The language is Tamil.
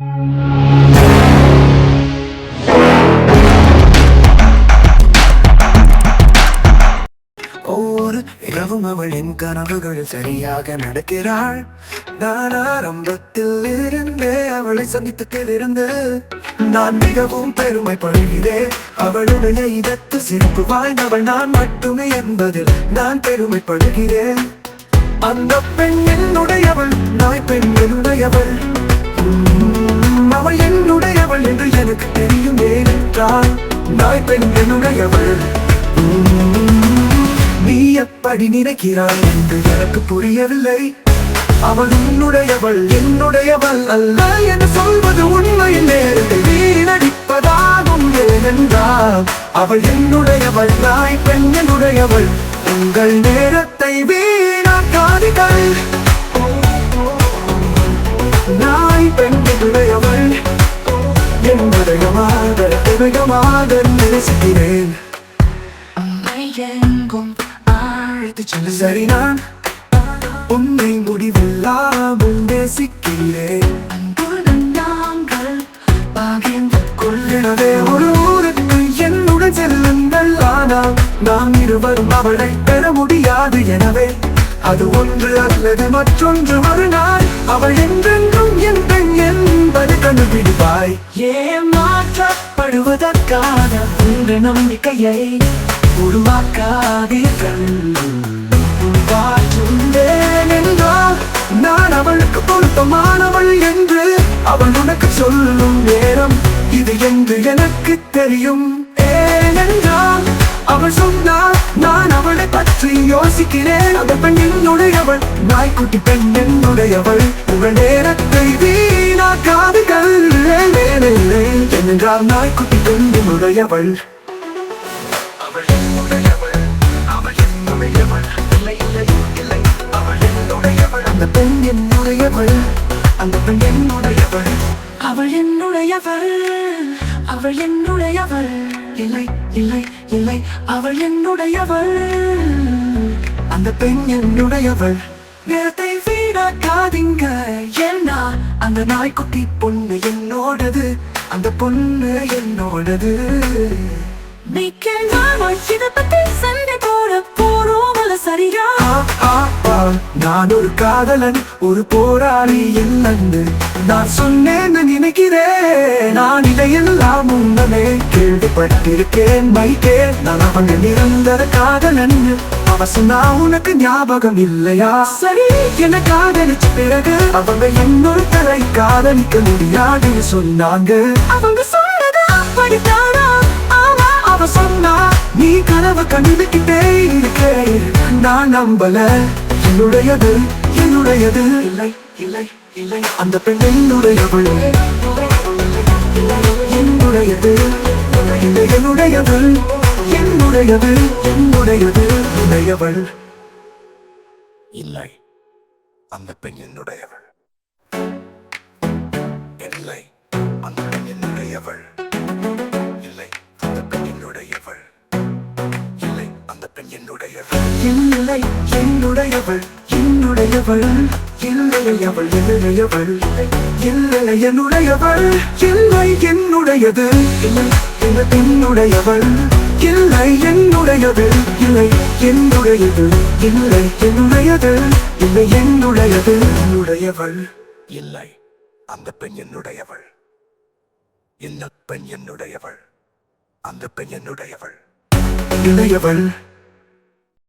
ஒவ்வொரு இரவும் அவள் என் கனவுகள் சரியாக நடக்கிறாள். நான் ஆரம்பத்தில் இருந்தே அவளை சந்தித்ததில் இருந்து நான் மிகவும் பெருமைப்படுகிறேன் அவளுடைய இதத்து சிரிப்பு வாய்ந்தவள் நான் மட்டுமே என்பதில் நான் பெருமைப்படுகிறேன் அந்த பெண் என்னுடையவள் நாய் பெண் என்னுடையவள் தாய் பெண் என்னுடையவள் நீ எப்படி நினைக்கிறாய் என்று எனக்கு புரியவில்லை. அவள் உன்னுடையவள் என்னுடையவள் அல்ல என்று சொல்வது உண்மையின் நேரத்தை வீணடிப்பதாகும் ஏனென்றால் அவள் என்னுடையவள் தாய் பெண் என்னுடையவள். உங்கள் நேரத்தை வீணாக்காதீர்கள். வேகமாக நேசிக்கிறேன் உன்னை எங்கும் அழைத்துச் செல்ல சரி நான் உன்னை முடிவில்லாமல் நேசிக்கிறேன். நாங்கள் பகிர்ந்து கொள்ள எனவே ஒரு ஊருக்கு என்னுடன் செல்லுங்கள் ஆனால் நாம் இருவரும் அவளை பெற முடியாது. எனவே அது ஒன்று அல்லது மற்றொன்று. ஒரு நாள் அவள் என்றென்றும் என் பெண் என்பது கண்டுபிடிப்பாய். ஏமாற்றப்படுவதற்கான உங்கள் நம்பிக்கையை உருவாக்காதீர்கள் என்றால் நான் அவளுக்கு பொருத்தமானவள் என்று அவள் உனக்கு சொல்லும் நேரம் இது என்று எனக்கு தெரியும். ஏனென்றால் அவள் சொன்னால் நான் அவளை பற்றி யோசிக்கிறேன். அந்த பெண் என்னுடையவள் நாய்க்குட்டி பெண் என்னுடையவள் உங்கள் நேரத்தை வீணாக்காதுகள் என்றால் நாய்க்குட்டி பெண் என்னுடையவள் அவள் என்னுடையவள் அவள் என்னுடையவள். இல்லை இல்லை இல்லை அவள் என்னுடையவள். அந்த பெண் என்னுடையவள் அந்த பெண் என்னுடையவள். அவள் என்னுடையவள் அவள் என்னுடையவள். இல்லை அவள் என்னுடையவள். அந்த பெண் என்னுடையவள். நேரத்தை வீணாக்காதீங்க. ஏன்னா அந்த நாய்க்குட்டி பொண்ணு என்னோடது. அந்த பொண்ணு என்னோடது. மிக்க நாம இதை பத்தி நான் ஒரு காதலன் ஒரு போராளி இல்லன்னு நான் சொன்னேன்னு நினைக்கிறேன் நான் இதையெல்லாம் முன்னமே கேள்விப்பட்டிருக்கேன் மைக்கே நான் அவங்க நிரந்தர காதலன். அவ சொன்னா உனக்கு ஞாபகம் இல்லையா? சரி என்ன காதலிச்ச பிறகு அவங்க இன்னொருத்தரை காதலிக்க முடியாதுன்னு சொன்னாங்க. அவங்க சொன்னது அப்படித்தானா? ஆமா அவ சொன்னா நீ கனவு கண்டுகிட்டே இருக்கே நான் நம்பல. என்னுடையது என்னுடையது. இல்லை இல்லை இல்லை. அந்த பெண் என்னுடையவள் என்னுடையது இல்லை, என்னுடையது. என்னுடையது என்னுடையது. உடையவள் இல்லை அந்த பெண் என்னுடையவள் இல்லை அந்த பெண் என்னுடையவள் என்னுடையவள். இல்லை என்னுடையவள் என்னுடையவள் இல்லை அவள் என்னுடையவள் இல்லை என்னுடையவள் இல்லை என்னுடையது. இல்லை இந்த இல்லை என்னுடையது இல்லை என்னுடையது இல்லை என்னுடையது இல்லை என்னுடையது. என்னுடையவள் இல்லை அந்த பெண் என்னுடையவள் இந்த பெண் என்னுடையவள் அந்த பெண் என்னுடையவள் இளையவள்